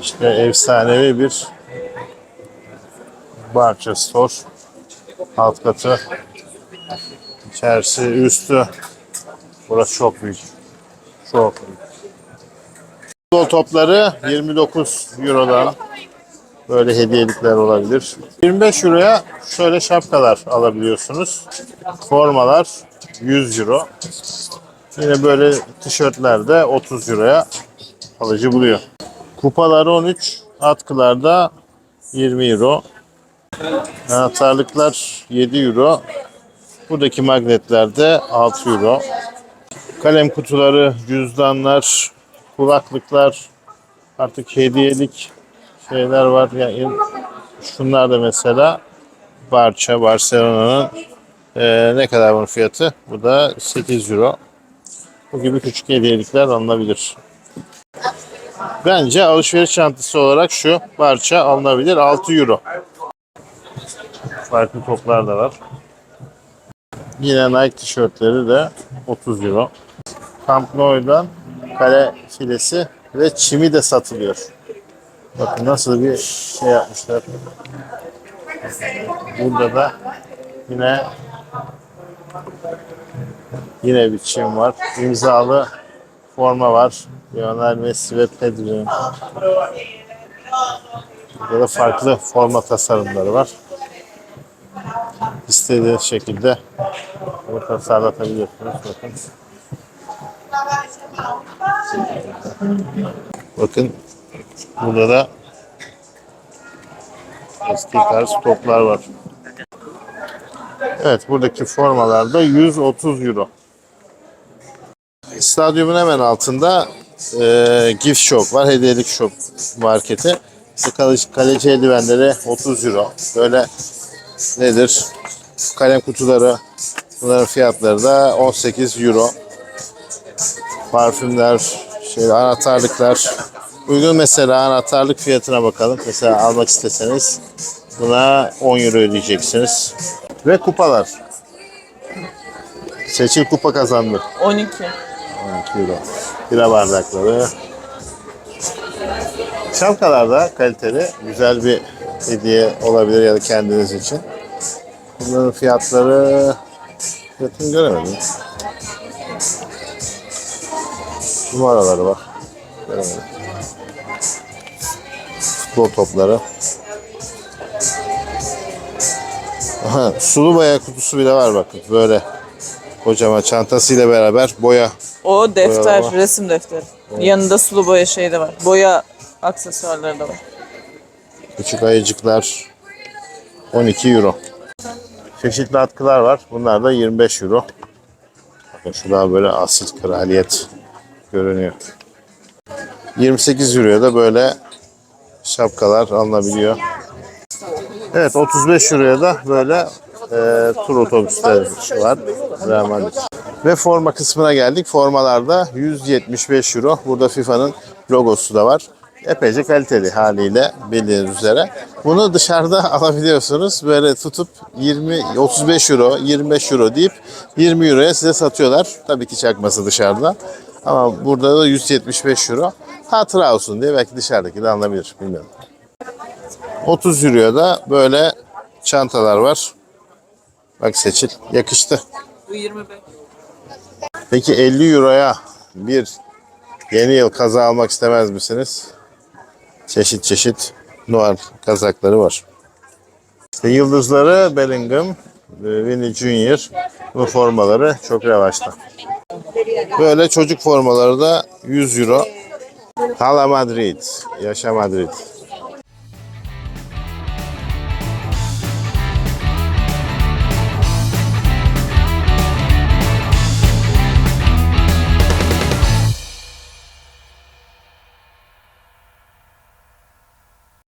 İşte efsanevi bir Barça Store. Alt katı, içerisi, üstü. Burası çok büyük. Çok büyük. Futbol topları 29 Euro'dan böyle hediyelikler olabilir. 25 Euro'ya şöyle şapkalar alabiliyorsunuz. Formalar 100 Euro. Yine böyle tişörtler de 30 Euro'ya alıcı buluyor. Kupalar 13, atkılar da 20 Euro. Anahtarlıklar 7 Euro. Buradaki magnetler de 6 Euro. Kalem kutuları, cüzdanlar, kulaklıklar, artık hediyelik şeyler var. Yani şunlar da mesela Barça, Barcelona'nın eee, ne kadar bunun fiyatı? Bu da 8 Euro. Bu gibi küçük hediyelikler alınabilir. Bence alışveriş çantası olarak şu parça alınabilir. 6 Euro. Farklı toplar da var. Yine Nike tişörtleri de 30 Euro. Camp Nou'dan kale filesi ve çimi de satılıyor. Bakın nasıl bir şey yapmışlar. Burada da yine yine bir çim var. İmzalı forma var. Lionel Messi ve Pedri'nin. Burada da farklı forma tasarımları var. İstediğiniz şekilde bunu tasarlatabiliyorsunuz. Bakın. Bakın burada da eski tarz toplar var. Evet buradaki formalarda 130 euro. Stadyumun hemen altında e, gift shop var. Hediyelik shop marketi. İşte kaleci, kaleci eldivenleri 30 euro. Böyle nedir? Kalem kutuları bunların fiyatları da 18 euro. Parfümler, şey, anahtarlıklar. Uygun mesela anahtarlık fiyatına bakalım. Mesela almak isteseniz buna 10 euro ödeyeceksiniz. Ve kupalar. Seçil kupa kazandı. 12. 12 euro. Bira bardakları. Şapkalar da kaliteli. Güzel bir hediye olabilir ya da kendiniz için. Bunların fiyatları fiyatını göremedim. Numaraları var. Göremedim. Futbol topları. Aha, sulu boya kutusu bile var bakın. Böyle kocaman çantasıyla beraber boya O defter, Boyalar var. resim defteri. Yanında sulu boya şey de var. Boya aksesuarları da var. Küçük ayıcıklar 12 euro. Çeşitli atkılar var. Bunlar da 25 euro. Bakın şu daha böyle asil kraliyet görünüyor. 28 euroya da böyle şapkalar alınabiliyor. Evet 35 euroya da böyle e, tur otobüsleri var. Madrid. Ve forma kısmına geldik. Formalarda 175 euro. Burada FIFA'nın logosu da var. Epeyce kaliteli haliyle bildiğiniz üzere. Bunu dışarıda alabiliyorsunuz. Böyle tutup 20 35 euro, 25 euro deyip 20 euroya size satıyorlar. Tabii ki çakması dışarıda. Ama burada da 175 euro. Hatıra olsun diye belki dışarıdaki de alınabilir. Bilmiyorum. 30 euroya da böyle çantalar var. Bak seçil. Yakıştı. Bu 25. Peki 50 euroya bir yeni yıl kaza almak istemez misiniz? Çeşit çeşit Noel kazakları var. İşte yıldızları Bellingham, e, Vinny Junior bu formaları çok revaçta. Böyle çocuk formaları da 100 euro. Hala Madrid, yaşa Madrid.